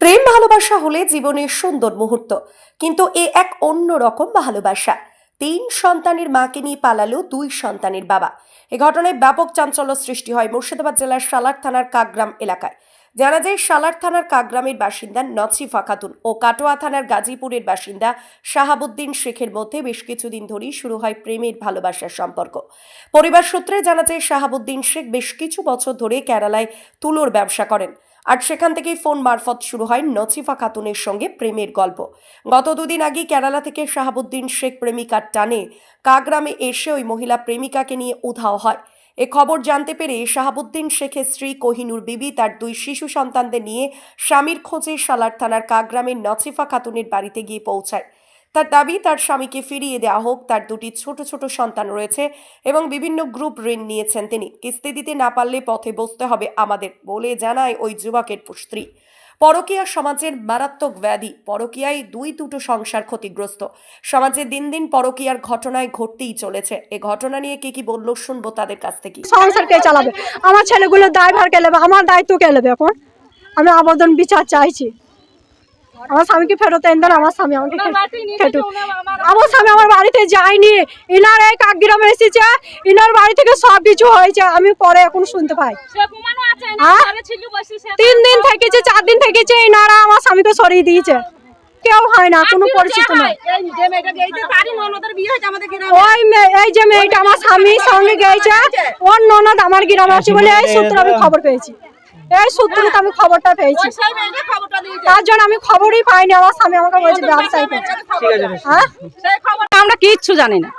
প্রেম ভালোবাসা হলে জীবনের সুন্দর মুহূর্ত, কিন্তু এ এক অন্য রকম ভালোবাসা। তিন সন্তানের মাকে নিয়ে পালালো দুই সন্তানের বাবা। এ ঘটনায় ব্যাপক চাঞ্চল্য সৃষ্টি হয় মুর্শিদাবাদ জেলার সালার থানার কাকগ্রাম এলাকায়। জানা যায়, সালার থানার কাকগ্রামের বাসিন্দা নছিফা খাতুন ও কাটোয়া থানার গাজীপুরের বাসিন্দা শাহাবুদ্দিন শেখের মধ্যে বেশ কিছুদিন ধরেই শুরু হয় প্রেমের ভালোবাসার সম্পর্ক। পরিবার সূত্রে জানা যায়, শাহাবুদ্দিন শেখ বেশ কিছু বছর ধরে কেরালায় তুলোর ব্যবসা করেন। আর সেখান থেকেই ফোন মারফত শুরু হয় নছিফা খাতুনের সঙ্গে প্রেমের গল্প। গত দুদিন আগে কেরালা থেকে শাহাবুদ্দিন শেখ প্রেমিকার টানে কাগ্রামে এসে ওই মহিলা প্রেমিকাকে নিয়ে উধাও হয়। এ খবর জানতে পেরে শাহাবুদ্দিন শেখের স্ত্রী কোহিনুর বিবি, তার দুই শিশু সন্তানদের নিয়ে স্বামীর খোঁজে সালার থানার কাগ্রামের নছিফা খাতুনের বাড়িতে গিয়ে পৌঁছায়। তার দাবি, তার স্বামীকে ফিরিয়ে দেওয়া হোক, তার দুটি ছোট ছোট সন্তান রয়েছে এবং বিভিন্ন গ্রুপ ঋণ নিয়েছেন তিনি। কিস্তি দিতে না পারলে পথে বসতে হবে আমাদের, বলে জানায় ওই যুবকের স্ত্রী। পরকীয়া সমাজের মারাত্মক ব্যাধি। পরকীয়ায় দুই দুটো সংসার ক্ষতিগ্রস্ত। সমাজে দিন দিন পরকীয়ার ঘটনায় ঘটতেই চলেছে। এ ঘটনা নিয়ে কে কি বলল শুনব তাদের কাছ থেকে। সংসার কে চালাবে? আমার ছেলেগুলো দায়ভার কে আমার দায়িত্ব কে এখন? আমি আবেদন বিচার চাইছি। আমার স্বামীকে ফেরত এনে দেন আমার স্বামী আমাকে খেটু আমার স্বামী আমার বাড়িতে যায়নি। ইনার এই কাকগ্রামে এসেছে ইনার বাড়ি থেকে সব কিছু হয়েছে আমি পরে এখন শুনতে পাই? তিন দিন থেকেছে চার দিন থেকেছে ইনারা আমার স্বামীকে সরিয়ে দিয়েছে। কেউ হয় না কোনো পরিচিত নয় ওই মেয়ে- এই যে মেয়েটা আমার স্বামীর সঙ্গে গেছে ওর ননদ আমার গ্রামে আছে বলে এই সূত্রে আমি খবর পেয়েছি। এই সূত্র আমি খবরটা পেয়েছি। তার জন্য আমি খবরই পাইনি আমার স্বামী আমাকে বলছে ব্যবসায় হ্যাঁ? আমরা কিচ্ছু জানি না।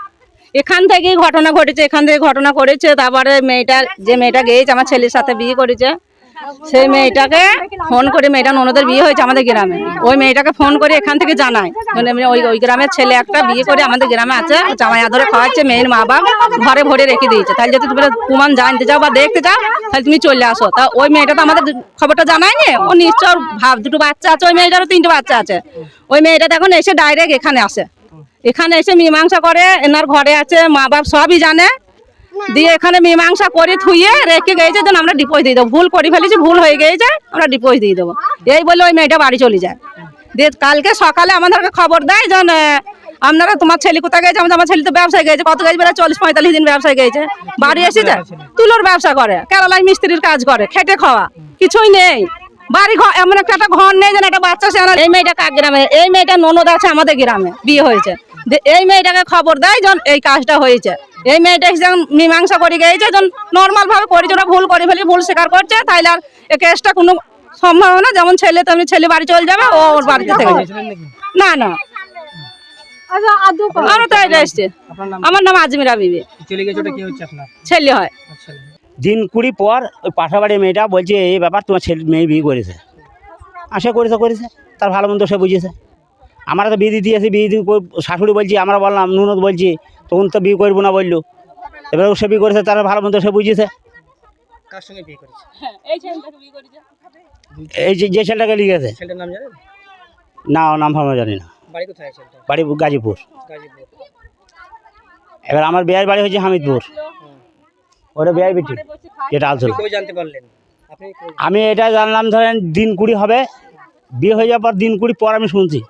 এখান থেকেই ঘটনা ঘটেছে এখান থেকে ঘটনা করেছে তারপরে মেয়েটা যে মেয়েটা গিয়েছে আমার ছেলের সাথে বিয়ে করেছে। সেই মেয়েটাকে ফোন করে, মেয়েটা ননদের বিয়ে হয়েছে আমাদের গ্রামে। ওই মেয়েটাকে ফোন করে এখান থেকে জানায়। মানে ওই ওই গ্রামের ছেলে একটা বিয়ে করে আমাদের গ্রামে আছে, জামাই আদরে খাওয়াচ্ছে, মেয়ের মা বাপ ঘরে ভরে রেখে দিয়েছে। তাহলে যদি তুমি প্রমাণ জানতে চাও বা দেখতে চাও, তাহলে তুমি চলে আসো। তা ওই মেয়েটা তো আমাদের খবরটা জানায়নি? ও নিশ্চয় ভাব দুটো বাচ্চা আছে, ওই মেয়েটারও তিনটে বাচ্চা আছে। ওই মেয়েটা এখন এসে ডাইরেক্ট এখানে আসে। এখানে এসে মীমাংসা করে, এনার ঘরে আছে, মা বাপ সবই জানে। দিয়ে এখানে মীমাংসা করে থুয়ে রেখে গেছে, যেন আমরা ডিপোজ দিয়ে দেবো। ভুল করে ফেলেছি, ভুল হয়ে গেছে, আমরা ডিপোজ দিয়ে দেবো। এই বলে ওই মেয়েটা বাড়ি চলে যায়। দিয়ে কালকে সকালে আমাদেরকে খবর দেয়, যেন আপনারা তোমার ছেলে কোথায় গেছে? আমাদের আমার ছেলে তো ব্যবসায় গেছে, কত গেছে? বেলা চল্লিশ, পঁয়তাল্লিশ দিন ব্যবসায় গেছে। বাড়ি এসেছে তুলোর ব্যবসা করে, কেরালায় মিস্ত্রির কাজ করে, খেটে খাওয়া, কিছুই নেই। বাড়ি ঘর এমন একটা ঘর নেই, যেন একটা বাচ্চা সে এই মেয়েটা কাক গ্রামে? এই মেয়েটা ননদ আছে আমাদের গ্রামে, বিয়ে হয়েছে। এই মেয়েটাকে খবর দেয় যখন এই কাজটা হয়েছে। এই মেয়েটা যখন মীমাংসা করে গেছে যখন নর্মাল ভাবে ওরা ভুল করে ফেলে ভুল স্বীকার করছে তাইলে আর এই কেসটা কোনো সম্ভাবনা যেমন ছেলে তেমনি ছেলে বাড়ি চলে যাবে ও ওর বাড়িতে থেকে যাবে। না না। আচ্ছা করো। তো এটা এসছে। আমার নাম আজমিরা বিবি। চলে গেছে ওটা কি হচ্ছে আপনার? ছেলে হয়। আচ্ছা। দিন কুড়ি পর ওই পাশাবাড়ি মেয়েটা বলছে এই ব্যাপার তোমার ছেলে মেয়ে বিয়ে করেছে। আর সে করেছে করেছে। তার ভালো মন্দ সে বুঝেছে। আমরা তো বিয়ে দিয়েছি বিয়ে দিয়ে শাশুড়ি বলছি আমরা বললাম নুনত বলছি তখন তো বিয়ে করব না বলল। এবার ও সে বিয়ে করেছে তার ভালো মন্দ সে বুঝেছে। কার সঙ্গে বিয়ে করেছে? এই যে যে ছেলেটাকে লিখেছে। ছেলেটার না ও নাম আমরা জানি না। বাড়ি কোথায় ছেলেটা? বাড়ি গাজীপুর। গাজীপুর। এবার আমার বিয়ের বাড়ি হচ্ছে হামিদপুর। ওটা বিয়ের বেটি যেটা কই- আমি এটা জানলাম ধরেন দিন কুড়ি হবে। বিয়ে হয়ে যাওয়ার পর দিন কুড়ি পর আমি শুনছি।